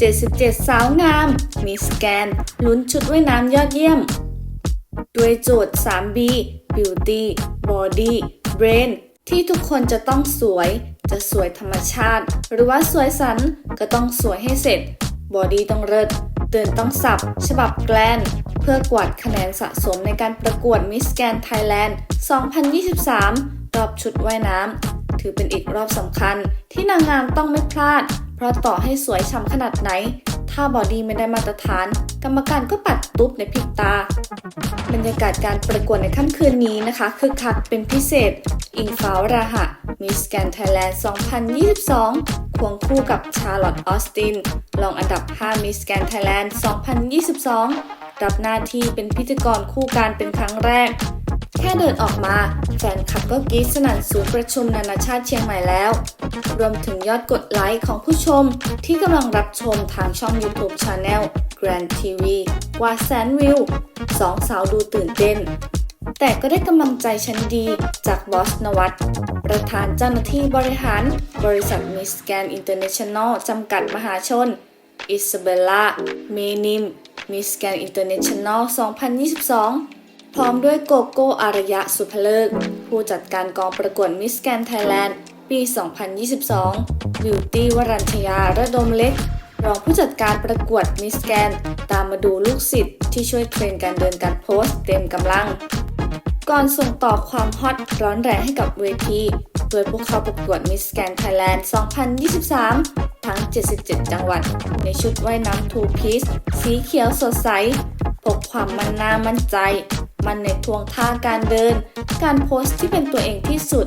77 สาวงาม มีสแกน ลุ้นชุดว่ายน้ำยอดเยี่ยม ด้วยโจทย์ 3B Beauty Body Brain ที่ทุกคนจะต้องสวย จะสวยธรรมชาติ หรือว่าสวยสันก็ต้องสวยให้เสร็จ บอดี้ต้องเลิศเตือนต้องสับ ฉบับแกลน เพื่อกวาดคะแนนสะสมในการประกวด Miss Grand Thailand 2023 รอบชุดว่ายน้ำ ถือเป็นอีกรอบสำคัญที่นางงามต้องไม่พลาด เพราะต่อให้สวยช้ำขนาดไหน ถ้าบอดี้ไม่ได้มาตรฐาน กรรมการก็ปัดตุ๊บในพริบตา บรรยากาศการประกวดในค่ำคืนนี้นะคะคึกคักเป็นพิเศษ อิงฟ้าวราหะมิสแกนไทยแลนด์ 2022 ควงคู่กับชาร์ลอตออสตินรองอันดับ 5 มิสแกนไทยแลนด์ 2022 รับหน้าที่เป็นพิธีกรคู่การเป็นครั้งแรก แค่เดินออกมา แฟนคลับก็กรี๊ดสนั่นศูนย์ประชุมนานาชาติเชียงใหม่แล้ว รวมถึงยอดกดไลค์ของผู้ชมที่กำลังรับชมทางช่อง YouTube Channel Grand TV กว่าแสนวิวสองสาวดูตื่นเต้น แต่ก็ได้กำลังใจชั้นดีจากบอสนวัตประธานเจ้าหน้าที่บริหาร บริษัทมิสแกนอินเตอร์เนชั่นแนลจำกัดมหาชน อิซาเบลล่า เมนิมมิสแกนอินเตอร์เนชั่นแนล 2022 พร้อมด้วยโกโก้อารยะสุภเลิก ผู้จัดการกองประกวดมิสแกนไทยแลนด์ปี 2022 บิวตี้วรัญชยาระดมเล็ก รองผู้จัดการประกวดมิสแกน ตามมาดูลูกศิษย์ที่ช่วยเทรนการเดินการโพสต์เต็มกำลัง ก่อนส่งต่อความฮอตร้อนแรงให้กับเวทีโดยพวกเขาประกวดมิสแกนไทยแลนด์ 2023 ทั้ง 77 จังหวัด ในชุดว่ายน้ำทูพีซสีเขียวสดใส พกความมั่นหน้ามั่นใจ มันในทวงท่าการเดิน การโพสต์ที่เป็นตัวเองที่สุด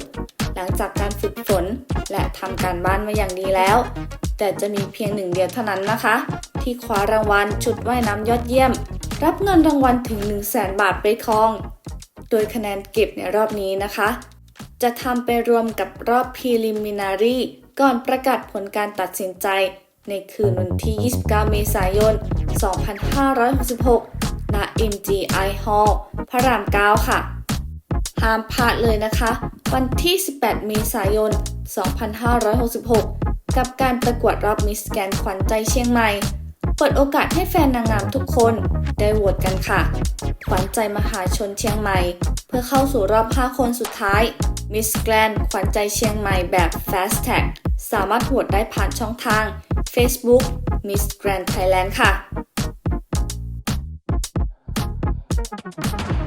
หลังจากการฝึกฝนและทำการบ้านมาอย่างดีแล้ว แต่จะมีเพียงหนึ่งเดียวเท่านั้นนะคะ ที่คว้ารางวัลชุดว่ายน้ำยอดเยี่ยม รับเงินรางวัลถึง 1 0 0 0 0แบาทไปครอง โดยคะแนนเก็บในรอบนี้นะคะ จะทำไปรวมกับรอบ preliminary ก่อนประกาศผลการตัดสินใจในคืนวันที่ 29 เมษายน 2566 ณ MGI Hall พระราม 9 ค่ะ ห้ามพลาดเลยนะคะ วันที่ 18 เมษายน 2566 กับการประกวดรอบมิสแกนขวัญใจเชียงใหม่ เปิดโอกาสให้แฟนนางงามทุกคนได้โหวตกันค่ะ ขวัญใจมหาชนเชียงใหม่ เพื่อเข้าสู่รอบ 5 คนสุดท้าย Miss Grand ขวัญใจเชียงใหม่แบบ Fast Tag สามารถโหวตได้ผ่านช่องทาง Facebook Miss Grand Thailand ค่ะ Thank you.